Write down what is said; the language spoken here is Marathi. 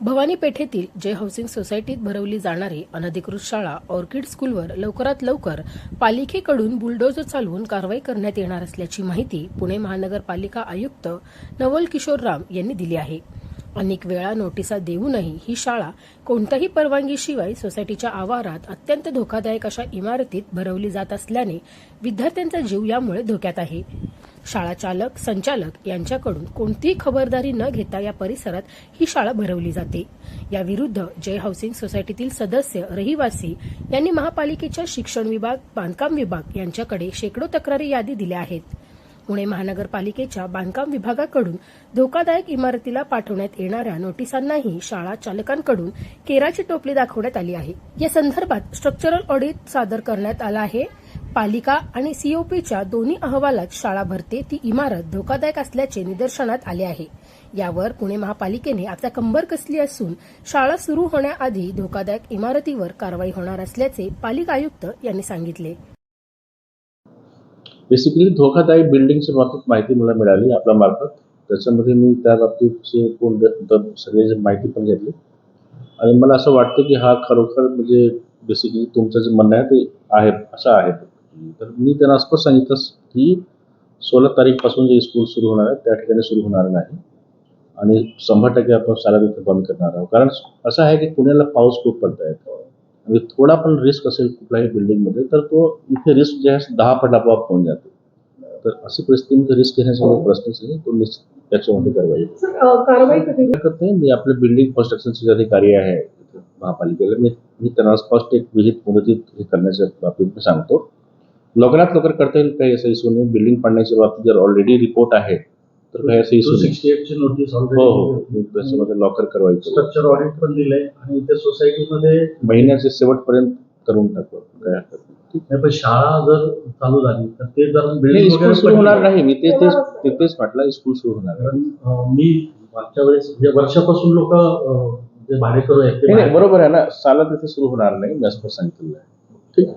भवानी पेठेतील जय हाऊसिंग सोसायटीत भरवली जाणारी अनधिकृत शाळा ऑर्किड स्कूलवर लवकरात लवकर पालिकेकडून बुलडोजर चालवून कारवाई करण्यात येणार असल्याची माहिती पुणे महानगरपालिका आयुक्त नवल किशोर राम यांनी दिली आहे. अनेक वेळा नोटिसा देऊनही ही शाळा कोणत्याही परवानगीशिवाय सोसायटीच्या आवारात अत्यंत धोकादायक अशा इमारतीत भरवली जात असल्याने विद्यार्थ्यांचा जीव यामुळे धोक्यात आहे. शाळा चालक संचालक यांच्याकडून कोणतीही खबरदारी न घेता या परिसरात ही शाळा भरवली जाते. याविरुद्ध जय हाऊसिंग सोसायटीतील सदस्य रहिवासी यांनी महापालिकेच्या शिक्षण विभाग बांधकाम विभाग यांच्याकडे शेकडो तक्रारी यादी दिल्या आहेत. पुणे महानगरपालिकेच्या बांधकाम विभागाकडून धोकादायक इमारतीला पाठवण्यात येणाऱ्या नोटिसांनाही शाळा चालकांकडून केराची टोपली दाखवण्यात आली आहे. या संदर्भात स्ट्रक्चरल ऑडिट सादर करण्यात आला आहे. पालिका आणि सीओपीच्या दोन्ही अहवालात शाळा भरते ती इमारत धोकादायक असल्याचे निदर्शनात आले आहे. यावर पुणे महापालिकेने आता कंबर कसली असून शाळा सुरू होण्याआधी धोकादायक इमारतीवर कारवाई होणार असल्याचे पालिका आयुक्त यांनी सांगितले. बेसिकली धोकादायक बिल्डिंगच्या बाबतीत माहिती मला मिळाली आपल्या मार्फत. त्याच्यामध्ये मी त्या बाबतीतचे कोण सगळे माहिती पण घेतली. आणि मला असं वाटतं की हा खरोखर म्हणजे बेसिकली तुमचं जे म्हणणं आहे ते आहे असं आहे. तर मी त्यांना स्पष्ट सांगितलं की सोळा तारीखपासून जे स्कूल सुरू होणार आहे त्या ठिकाणी सुरू होणार नाही. आणि शंभर टक्के आपण शाळा तिथे बंद करणार आहोत. कारण असं आहे की पुण्याला पाऊस खूप पडत आहे आणि थोडा पण रिस्क असेल कुठल्याही बिल्डिंगमध्ये तर तो इथे रिस्क जे आहे दहा पट आपोआप होऊन जाते. तर अशी परिस्थितीमध्ये रिस्क घेण्याचा प्रश्नच नाही तो निश्चित त्याच्यामध्ये कारवाई नाही मी आपले बिल्डिंग कन्स्ट्रक्शनचे जे अधिकारी आहे महापालिकेला मी मी त्यांना स्पष्ट एक विहित मुदतीत हे करण्याच्या बाबतीत मी सांगतो. लवकरात लवकर करता येईल काही असं इश्यू नाही. बिल्डिंग पाडण्याच्या बाबतीत जर ऑलरेडी रिपोर्ट आहे तर काही असं इश्यू टू नाही. सिक्स्टी एट ची नोटीस हो हो. ऑलरेडी त्याच्यामध्ये लॉकर कारवाई करू स्ट्रक्चर ऑडिट पण दिलंय आणि ते सोसायटीमध्ये महिन्याचे शेवटपर्यंत करून टाकू काय हरकत नाही. पण शाळा जर चालू झाली तर ते जर नाही बिल्डिंग स्कूल वगैरे सुरू होणार नाही. मी ते तेच ते तेच म्हटलं स्कूल सुरू होणार नाही. कारण अं, मी मागच्या वेळेस म्हणजे वर्षापासून लोक जे भाडेकरू आहेत ते नाही नाही बाहेर- बरोबर आहे ना. साला तिथे सुरू होणार नाही मी असं सांगितलेलं आहे ठीक आहे.